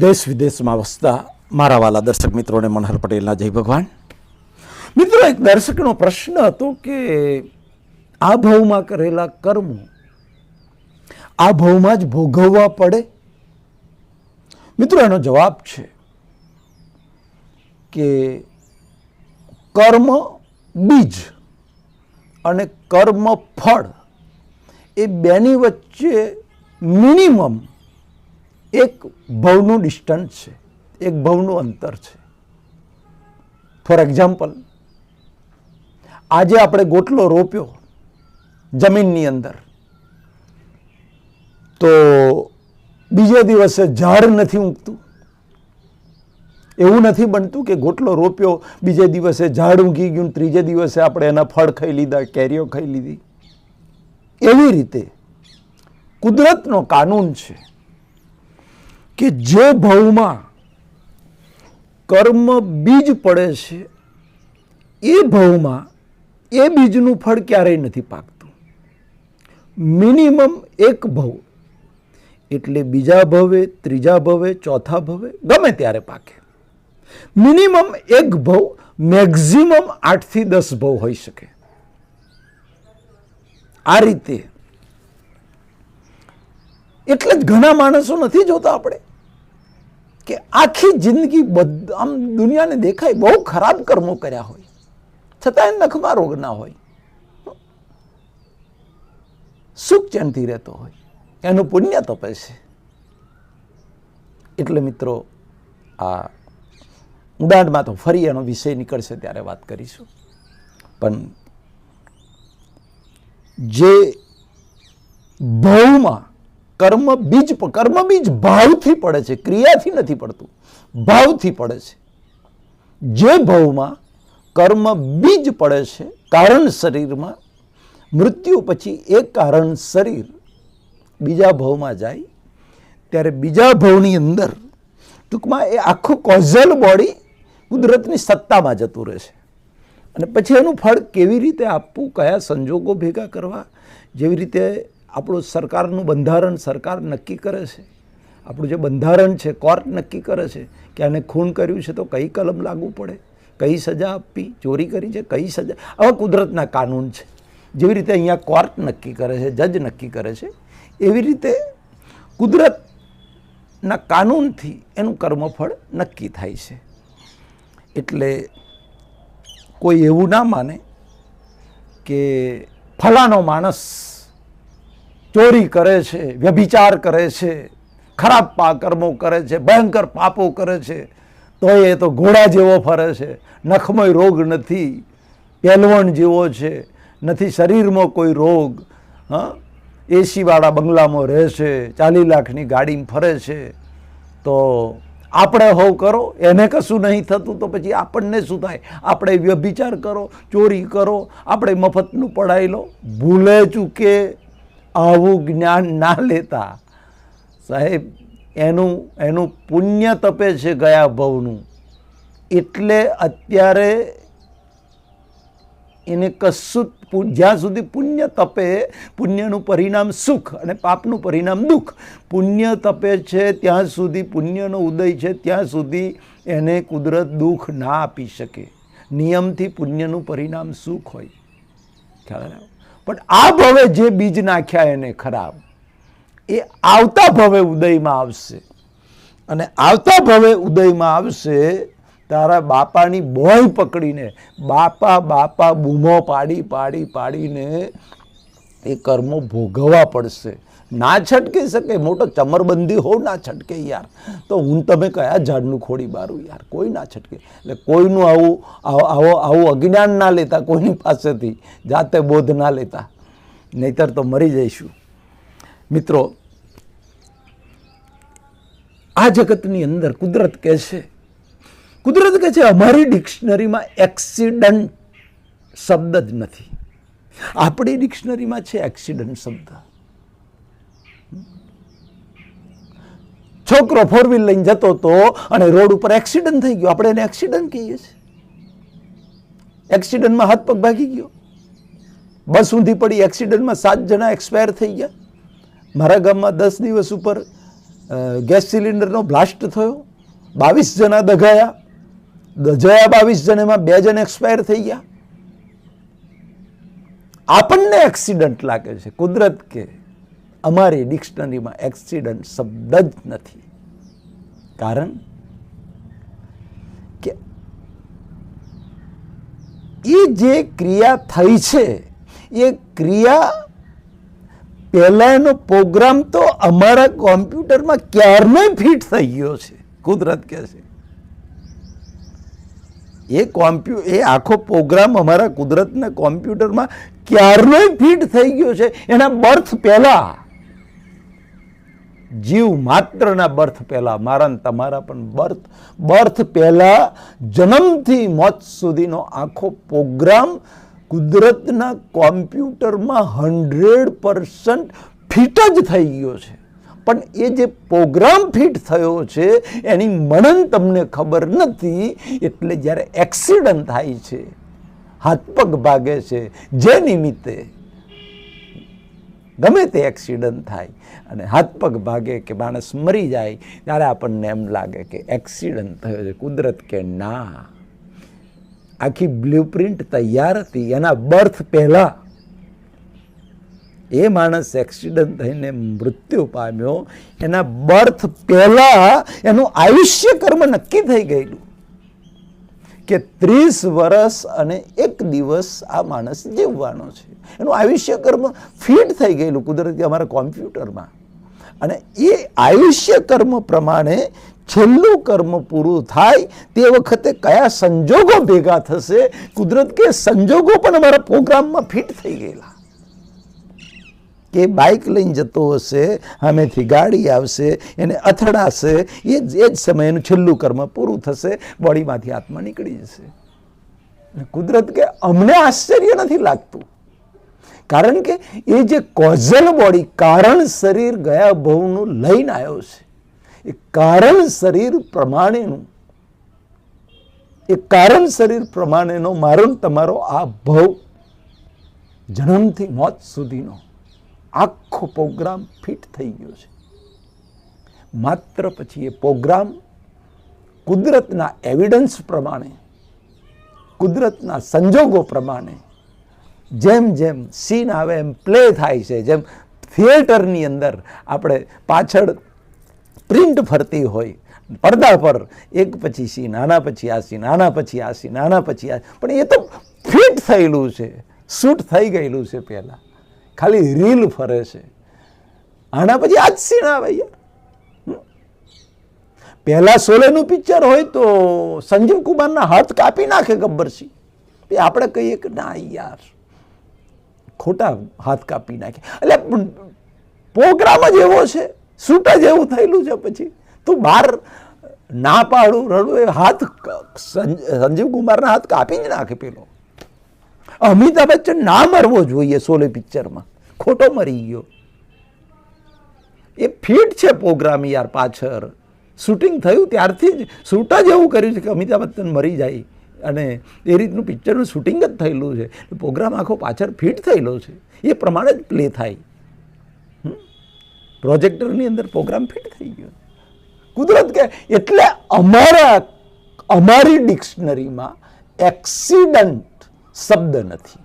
દેશ વિદેશમાં વસતા મારા વાલા દર્શક મિત્રોને મનહર પટેલના જય ભગવાન. મિત્રો, એક દર્શકનો પ્રશ્ન હતો કે આ ભાવમાં કરેલા કર્મો આ ભાવમાં જ ભોગવવા પડે? મિત્રો, એનો જવાબ છે કે કર્મ બીજ અને કર્મ ફળ એ બેની વચ્ચે મિનિમમ એક ભવનું ડિસ્ટન્સ છે. એક ભવનું અંતર છે. ફોર એક્ઝામ્પલ આજે આપણે ગોટલો રોપ્યો જમીનની અંદર, તો બીજે દિવસે ઝાડ નથી ઊગતું એવું નથી બનતું કે ગોટલો રોપ્યો, બીજે દિવસે ઝાડ ઊગી ગયું, ત્રીજે દિવસે આપણે એના ફળ ખાઈ લીધા, કેરીઓ ખાઈ લીધી. એવી રીતે કુદરતનો કાનૂન છે. કે જે ભાવમાં કર્મ બીજ પડે છે, એ ભાવમાં એ બીજનું ફળ ક્યારેય નથી પાકતું. મિનિમમ એક ભવ, એટલે બીજા ભવે, ત્રીજા ભવે, ચોથા ભવે, ગમે ત્યારે પાકે. મિનિમમ એક ભવ, મેક્ઝિમમ આઠથી દસ ભવ હોઈ શકે. આ રીતે. એટલે જ ઘણા માણસો નથી જોતા આપણે. કે આખી જિંદગી આમ દુનિયાને દેખાય, બહુ ખરાબ કર્મો કર્યા હોય. છતાં એ નખમાં રોગ ના હોય. સુખ ચેનથી રહેતો હોય. એનું પુણ્ય તપે છે. એટલે મિત્રો, આ ઉડાણમાં તો ફરી એનો વિષય નીકળશે ત્યારે વાત કરીશું. પણ જે ભાવમાં કર્મ બીજ કર્મ બીજ ભાવથી પડે છે, ક્રિયાથી નથી પડતું. ભાવથી પડે છે. જે ભાવમાં કર્મ બીજ પડે છે, કારણ શરીરમાં, મૃત્યુ પછી એ કારણ શરીર બીજા ભાવમાં જાય, ત્યારે બીજા ભાવની અંદર ટૂંકમાં એ આખું કોઝલ બોડી કુદરતની સત્તામાં જતું રહેશે અને પછી એનું ફળ કેવી રીતે આપવું, કયા સંજોગો ભેગા કરવા, જેવી રીતે આપણું સરકારનું બંધારણ સરકાર નક્કી કરે છે. આપણું જે બંધારણ છે, કોર્ટ નક્કી કરે છે કે આને ખૂન કર્યું છે તો કઈ કલમ લાગુ પડે? કઈ સજા આપવી? ચોરી કરી છે? કઈ સજા? આવા કુદરતના કાનૂન છે. જેવી રીતે અહીંયા કોર્ટ નક્કી કરે છે, જજ નક્કી કરે છે, એવી રીતે કુદરતના કાનૂનથી એનું કર્મફળ નક્કી થાય છે. એટલે કોઈ એવું ના માને કે ફલાનો માણસ ચોરી કરે છે, વ્યભિચાર કરે છે, ખરાબ કર્મો કરે છે, ભયંકર પાપો કરે છે તો એ તો ઘોડા જેવો ફરે છે. નખમય રોગ નથી પહેલવણ જેવો છે, નથી શરીરમાં કોઈ રોગ, હા? એસીવાળા બંગલામાં રહે છે ચાલી લાખની ગાડીમાં ફરે છે. તો આપણે હોવ કરો, એને કશું નહીં થતું તો પછી આપણને શું થાય? આપણે વ્યભિચાર કરો, ચોરી કરો, આપણે મફતનું પડાવી લો. ભૂલે ચૂકે આવું જ્ઞાન ના લેતા. સાહેબ, એનું એનું પુણ્ય તપે છે ગયા ભવનું. એટલે અત્યારે એને કશું જ્યાં સુધી પુણ્ય તપે, પુણ્યનું પરિણામ સુખ અને પાપનું પરિણામ દુઃખ, પુણ્ય તપે છે, ત્યાં સુધી પુણ્યનો ઉદય છે, ત્યાં સુધી એને કુદરત દુઃખ ના આપી શકે. નિયમથી પુણ્યનું પરિણામ સુખ હોય. ખ્યાલ આવ્યો? પણ આ ભવે જે બીજ નાખ્યા એને ખરાબ. એ આવતા ભવે ઉદયમાં આવશે. અને આવતા ભવે ઉદયમાં આવશે, તારા બાપાની બોય પકડીને, બાપા બાપા બૂમો પાડી પાડી, પાડીને એ કર્મો ભોગવવા પડશે. ના છટકી શકે, મોટો ચમરબંધી હોવ ના છટકે યાર. તો હું તમે કયા ઝાડનું ખોડી બારું યાર? કોઈ ના છટકે. એટલે કોઈનું આવું, આવો આવો અજ્ઞાન ના લેતા કોઈની પાસેથી, જાતે બોધ ના લેતા. નહીતર તો મરી જઈશું. મિત્રો, આ જગતની અંદર કુદરત કહે છે, કુદરત કહે છે, અમારી ડિક્શનરીમાં એક્સિડન્ટ શબ્દ જ નથી. આપણી ડિક્શનરીમાં છે એક્સિડન્ટ શબ્દ. છોકરો ફોર વ્હીલ લઈને જતો હતો અને રોડ ઉપર એક્સિડન્ટ થઈ ગયો. આપણે એને એક્સિડન્ટ કહીએ છીએ. એક્સિડન્ટમાં હાથ પગ ભાગી ગયો. બસ ઊંધી પડી એક્સિડન્ટમાં સાત જણા એક્સપાયર થઈ ગયા. મારા ગામમાં દસ દિવસ ઉપર ગેસ સિલિન્ડરનો બ્લાસ્ટ થયો. બાવીસ જણા દગાયા. દજાયા બાવીસ જણામાં બે જણ એક્સપાયર થઈ ગયા. આપણને એક્સિડન્ટ લાગે છે. કુદરત કે અમારી ડિક્શનરીમાં એક્સિડન્ટ શબ્દ જ નથી. કારણ કે એ જે ક્રિયા થઈ છે, એ ક્રિયા પહેલાંનો પ્રોગ્રામ તો અમારા કોમ્પ્યુટરમાં ક્યારનોય ફિટ થઈ ગયો છે, કુદરત કહે છે. એ કોમ્પ્યુ, એ આખો પ્રોગ્રામ અમારા કુદરતના કોમ્પ્યુટરમાં ક્યારનોય ફિટ થઈ ગયો છે, એના બર્થ પહેલા. જીવ માત્રના બર્થ પહેલાં મારા તમારા પણ બર્થ બર્થ પહેલાં જન્મથી મોત સુધીનો આખો પ્રોગ્રામ કુદરતના કોમ્પ્યુટરમાં હંડ્રેડ પર્સન્ટ ફિટ જ થઈ ગયો છે. પણ એ જે પ્રોગ્રામ ફિટ થયો છે, એની મનન તમને ખબર નથી, એટલે જ્યારે એક્સિડન્ટ થાય છે, હાથ પગ ભાગે છે, જે નિમિત્તે ગમે તે એક્સિડન્ટ થાય અને હાથ પગ ભાગે કે માણસ મરી જાય, ત્યારે આપણને એમ લાગે કે એક્સિડન્ટ થયો છે, કુદરત કે ના. આખી બ્લુપ્રિન્ટ તૈયાર હતી, એના બર્થ પહેલા. એ માણસ એક્સિડન્ટ થઈને મૃત્યુ પામ્યો, એના બર્થ પહેલા એનું આયુષ્ય કર્મ નક્કી થઈ ગયેલું. કે ત્રીસ વર્ષ અને એક દિવસ આ માણસ જીવવાનો છે. એનું આયુષ્ય કર્મ ફિટ થઈ ગયેલું કુદરતી અમારા કોમ્પ્યુટરમાં. અને એ આયુષ્ય કર્મ પ્રમાણે છેલ્લું કર્મ પૂરું થાય તે વખતે કયા સંજોગો ભેગા થશે, કુદરત કે સંજોગો પણ અમારા પ્રોગ્રામમાં ફિટ થઈ ગયેલા. કે બાઇક લઈને જતો હશે, સામેથી ગાડી આવશે, એને અથડાશે, એ જ એ જ સમયે એનું છેલ્લું કર્મ પૂરું થશે, બોડીમાંથી આત્મા નીકળી જશે. કુદરત કે અમને આશ્ચર્ય નથી લાગતું. કારણ કે એ જે કોઝલ બોડી કારણ શરીર ગયા ભવનું લઈને આવ્યો છે. એ કારણ શરીર પ્રમાણેનું, એ કારણ શરીર પ્રમાણેનો મારો તમારો આ ભવ જન્મથી મોત સુધીનો આખો પ્રોગ્રામ ફિટ થઈ ગયો છે. માત્ર પછી એ પ્રોગ્રામ કુદરતના એવિડન્સ પ્રમાણે કુદરતના સંજોગો પ્રમાણે જેમ જેમ સીન આવે એમ પ્લે થાય છે, જેમ થિયેટરની અંદર આપણે પાછળ પ્રિન્ટ ફરતી હોય, પડદા પર એક પછી સીન આના પછી આ સીન આના પછી આ સીન આના પછી આ પણ એ તો ફિટ થયેલું છે શૂટ થઈ ગયેલું છે પહેલાં. ખાલી રીલ ફરે છે. આના પછી આ જ સીન આવે યાર. પહેલા સોલેનું પિક્ચર હોય તો સંજીવ કુમારના હાથ કાપી નાખે ગબ્બરસિંહ. એ આપણે કહીએ કે ના યાર, ખોટા હાથ કાપી નાખે. એટલે પ્રોગ્રામ જ એવો છે, શૂટ જ એવું થયેલું છે પછી. તું બહાર ના પાડું, રડું, એ હાથ સંજીવ કુમારના હાથ કાપી જ નાખે પેલો. અમિતાભ બચ્ચન ના મરવો જોઈએ સોલે પિક્ચરમાં. ખોટો મરી ગયો. એ ફિટ છે પ્રોગ્રામ યાર પાછળ. શૂટિંગ થયું ત્યારથી જ શૂટ જ એવું કર્યું છે કે અમિતાભ બચ્ચન મરી જાય. અને એ રીતનું પિક્ચરનું શૂટિંગ જ થયેલું છે. પ્રોગ્રામ આખો પાછળ ફિટ થયેલો છે. એ પ્રમાણે જ પ્લે થાય? પ્રોજેક્ટરની અંદર પ્રોગ્રામ ફિટ થઈ ગયો. કુદરત કે એટલે અમારા, અમારી ડિક્શનરીમાં એક્સિડન્ટ શબ્દ નથી.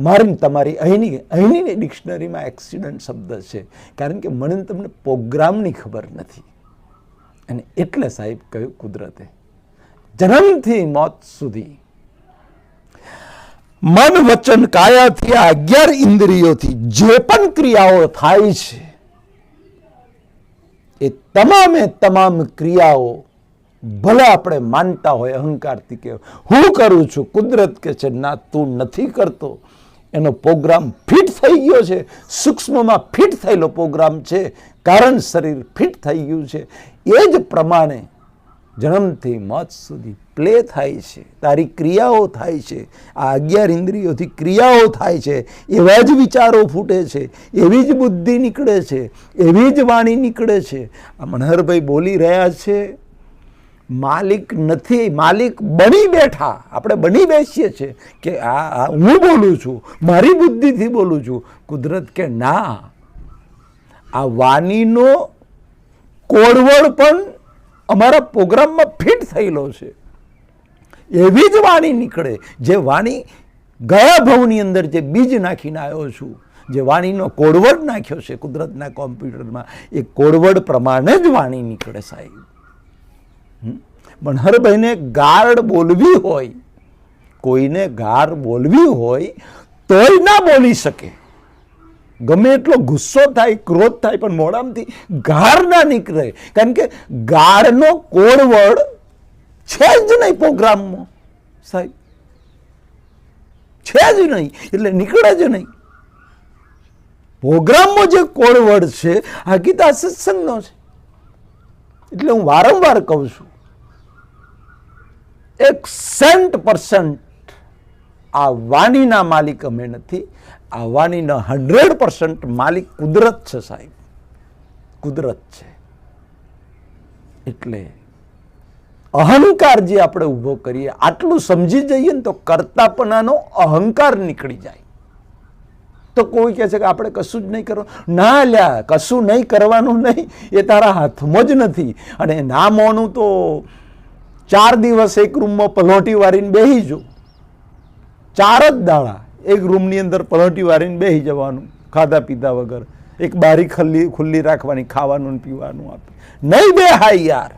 મારી, તમારી અહીંની અહીંની ડિક્શનરીમાં એક્સિડન્ટ શબ્દ છે. કારણ કે મને તમને પ્રોગ્રામની ખબર નથી. અને એટલે સાહેબ કહ્યું કુદરતે, જન્મથી મોત સુધી મન વચન કાયાથી આ અગિયાર ઇન્દ્રિયોથી જે પણ ક્રિયાઓ થાય છે, એ તમામે તમામ ક્રિયાઓ ભલે આપણે માનતા હોય, અહંકારથી કે હું કરું છું, કુદરત કે છે, ના, તું નથી કરતો એનો પ્રોગ્રામ ફિટ થઈ ગયો છે. સૂક્ષ્મમાં ફિટ થયેલો પ્રોગ્રામ છે. કારણ શરીર ફિટ થઈ ગયું છે. એ જ પ્રમાણે જન્મથી મત સુધી પ્લે થાય છે. તારી ક્રિયાઓ થાય છે. આ અગિયાર ઇન્દ્રિયોથી ક્રિયાઓ થાય છે. એવા જ વિચારો ફૂટે છે. એવી જ બુદ્ધિ નીકળે છે. એવી જ વાણી નીકળે છે. આ મનહરભાઈ બોલી રહ્યા છે. માલિક નથી, માલિક બની બેઠા. આપણે બની બેસીએ છીએ કે આ હું બોલું છું, મારી બુદ્ધિથી બોલું છું. કુદરત કે ના, આ વાણીનો કોડવડ પણ અમારા પ્રોગ્રામમાં ફિટ થયેલો છે. એવી જ વાણી નીકળે. જે વાણી ગયા ભવની અંદર જે બીજ નાખીને આવ્યો છું, જે વાણીનો કોડવડ નાખ્યો છે કુદરતના કોમ્પ્યુટરમાં, એ કોડવડ પ્રમાણે જ વાણી નીકળે સાહેબ? મનહરભાઈને ગાર્ડ બોલવી હોય, કોઈને ગાર બોલવી હોય, તોય ના બોલી શકે. ગમે એટલો ગુસ્સો થાય, ક્રોધ થાય, પણ મોડામથી ગાર ના નીકળે. કારણ કે ગાળનો કોડવડ છે જ નહીં પ્રોગ્રામમાં, સાહેબ. છે જ નહીં, એટલે નીકળે જ નહીં. પ્રોગ્રામમાં જે કોડવડ છે, આ ગીતા સત્સંગનો છે. એટલે હું વારંવાર કહું છું એક સેન્ટ પર્સન્ટ આ વાણીના માલિક અમે નથી. આ વાણીના હંડ્રેડ પર્સન્ટ માલિક કુદરત છે સાહેબ. કુદરત છે. એટલે અહંકાર જે આપણે ઊભો કરીએ, આટલું સમજી જઈએ ને તો કરતાપણાનો અહંકાર નીકળી જાય. તો કોઈ કહે છે કે આપણે કશું જ નહીં કરવાનું. ના લ્યા, કશું નહીં કરવાનું નહીં. એ તારા હાથમાં જ નથી. અને ના મોનું તો ચાર દિવસ એક રૂમમાં પલોટી વારીને બેસી જો ચાર જ દાડા એક રૂમની અંદર પલોટી વારીને બેસી જવાનું, ખાધા પીધા વગર. એક બારી ખલ્લી, ખુલ્લી રાખવાની, ખાવાનું પીવાનું આપે. નહીં બે હાય યાર.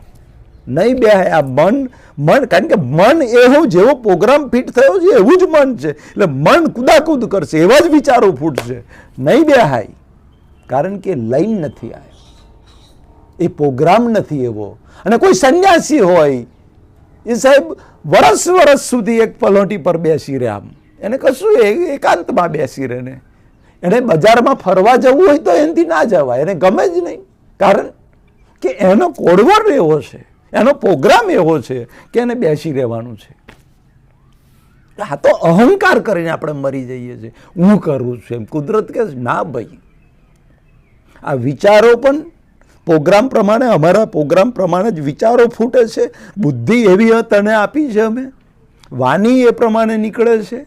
નહીં બે આ મન મન, કારણ કે મન એવું જેવો પ્રોગ્રામ ફિટ થયો છે, એવું જ મન છે. એટલે મન કુદાકુદ કરશે, એવા જ વિચારો ફૂટશે. નહીં બે હાય કારણ કે લાઈન નથી આવ્યો એ પ્રોગ્રામ નથી એવો. અને કોઈ સંન્યાસી હોય એ સાહેબ, વરસ વરસ સુધી એક પલોટી પર બેસી રહે આમ. એને કશું એ- એકાંતમાં બેસી રહે ને. એને બજારમાં ફરવા જવું હોય તો એનાથી ના જવાય, એને ગમે જ નહીં. કારણ કે એનો કોડવડ એવો છે, એનો પ્રોગ્રામ એવો છે કે એને બેસી રહેવાનું છે. આ તો અહંકાર કરીને આપણે મરી જઈએ છીએ. હું કરું છું એમ. કુદરત કે ના ભાઈ. આ વિચારો પણ પ્રોગ્રામ પ્રમાણે, અમારા પ્રોગ્રામ પ્રમાણે જ વિચારો ફૂટે છે. બુદ્ધિ એવી તને આપી છે અમે. વાણી એ પ્રમાણે નીકળે છે.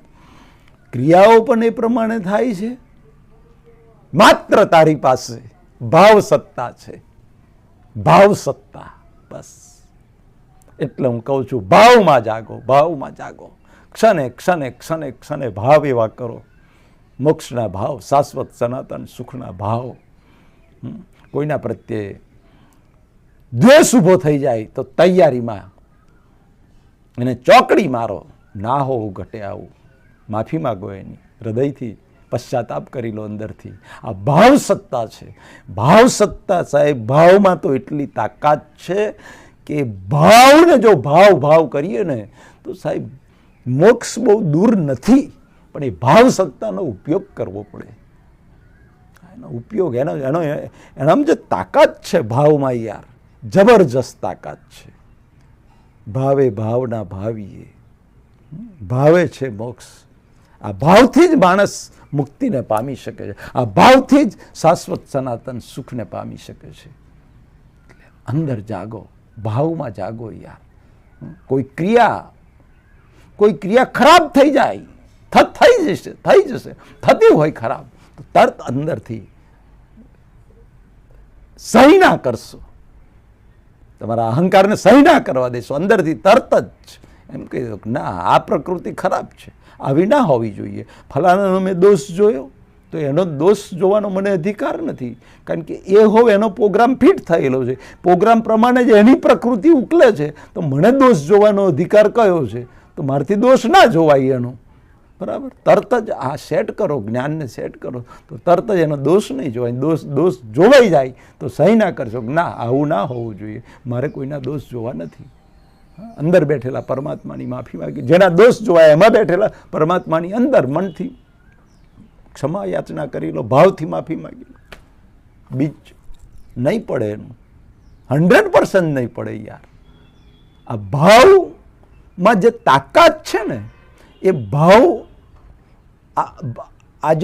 ક્રિયાઓ પણ એ પ્રમાણે થાય છે. માત્ર તારી પાસે ભાવ સત્તા છે. ભાવ સત્તા બસ. એટલે હું કહું છું, ભાવમાં જાગો ભાવમાં જાગો. ક્ષણે ક્ષણે ક્ષણે ક્ષણે ભાવ એવા કરો. મોક્ષના ભાવ, શાશ્વત સનાતન સુખના ભાવ. કોઈના પ્રત્યે દ્વેષ ઊભો થઈ જાય તો તૈયારીમાં એને ચોકડી મારો, ના હોવું ઘટે આવું. માફી માગો એની. હૃદયથી પશ્ચાતાપ કરી લો અંદરથી. આ ભાવ સત્તા છે. ભાવ સત્તા સાહેબ, ભાવમાં તો એટલી તાકાત છે કે ભાવને જો ભાવ ભાવ કરીએ ને, તો સાહેબ મોક્ષ બહુ દૂર નથી, પણ એ ભાવ સત્તાનો ઉપયોગ કરવો પડે. એનો ઉપયોગ, એનો એનો એનામાં જે તાકાત છે ભાવમાં યાર, જબરજસ્ત તાકાત છે. ભાવે ભાવના ભાવીએ. ભાવે છે મોક્ષ. આ ભાવથી જ માણસ મુક્તિને પામી શકે છે. આ ભાવથી જ શાશ્વત સનાતન સુખને પામી શકે છે. અંદર જાગો, ભાવમાં જાગો યાર. કોઈ ક્રિયા કોઈ ક્રિયા ખરાબ થઈ જાય થઈ જશે થઈ જશે, થતી હોય ખરાબ. તરત અંદરથી સહી ના કરશો. તમારા અહંકારને સહી ના કરવા દેશો. અંદરથી તરત જ એમ કહી દો ના, આ પ્રકૃતિ ખરાબ છે. આવી ના હોવી જોઈએ. ફલાણાનો મેં દોષ જોયો તો એનો દોષ જોવાનો મને અધિકાર નથી. કારણ કે એ હોવ એનો પ્રોગ્રામ ફિટ થયેલો છે. પ્રોગ્રામ પ્રમાણે જ એની પ્રકૃતિ ઉકલે છે. તો મને દોષ જોવાનો અધિકાર કયો છે? તો મારથી દોષ ના જોવાય એનો. બરાબર? તરત જ આ સેટ કરો, જ્ઞાનને સેટ કરો. તો તરત જ એનો દોષ નહીં જોવાય. દોષ દોષ જોવાઈ જાય તો સહી ના કરશો ના, આવું ના હોવું જોઈએ. મારે કોઈના દોષ જોવા નથી. અંદર બેઠેલા પરમાત્માની માફી માગી. જેના દોષ જોવાય એમાં બેઠેલા પરમાત્માની અંદર મનથી ક્ષમા યાચના કરી લો, ભાવથી માફી માગી લો. બીજ નહીં પડે એનું. હંડ્રેડ પર્સન્ટ નહીં પડે યાર. આ ભાવમાં જે તાકાત છે ને, એ ભાવ આ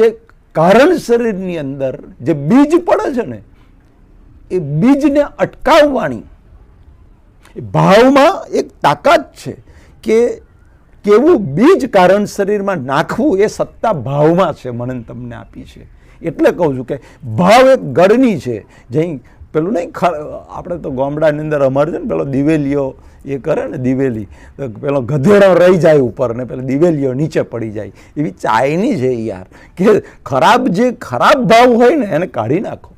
કારણ શરીરની અંદર જે બીજ પડે છે ને, એ બીજને અટકાવવાની ભાવમાં એક તાકાત છે કે કેવું બીજ કારણ શરીરમાં નાખવું એ સત્તા ભાવમાં છે મને તમને આપી છે. એટલે કહું છું કે ભાવ એક ગળની છે જઈ પેલું નહીં આપણે તો ગામડાની અંદર અમારે છે ને પેલો દિવેલીઓ એ કરે ને દિવેલી પેલો ગધેડો રહી જાય ઉપર ને પેલો દિવેલીઓ નીચે પડી જાય. એવી ચાયની છે યાર, કે ખરાબ જે ખરાબ ભાવ હોય ને એને કાઢી નાખો.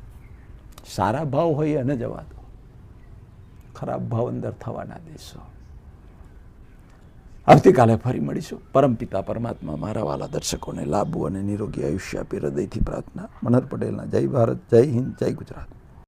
સારા ભાવ હોય એને જવા દો. ખરાબ ભાવ અંદર થવા ના દેશો. આવતીકાલે ફરી મળીશું. પરમપિતા પરમાત્મા મારા વાલા દર્શકોને લાભવું અને નિરોગી આયુષ્ય આપી હૃદયથી પ્રાર્થના. મનહર પટેલના જય ભારત, જય હિન્દ, જય ગુજરાત.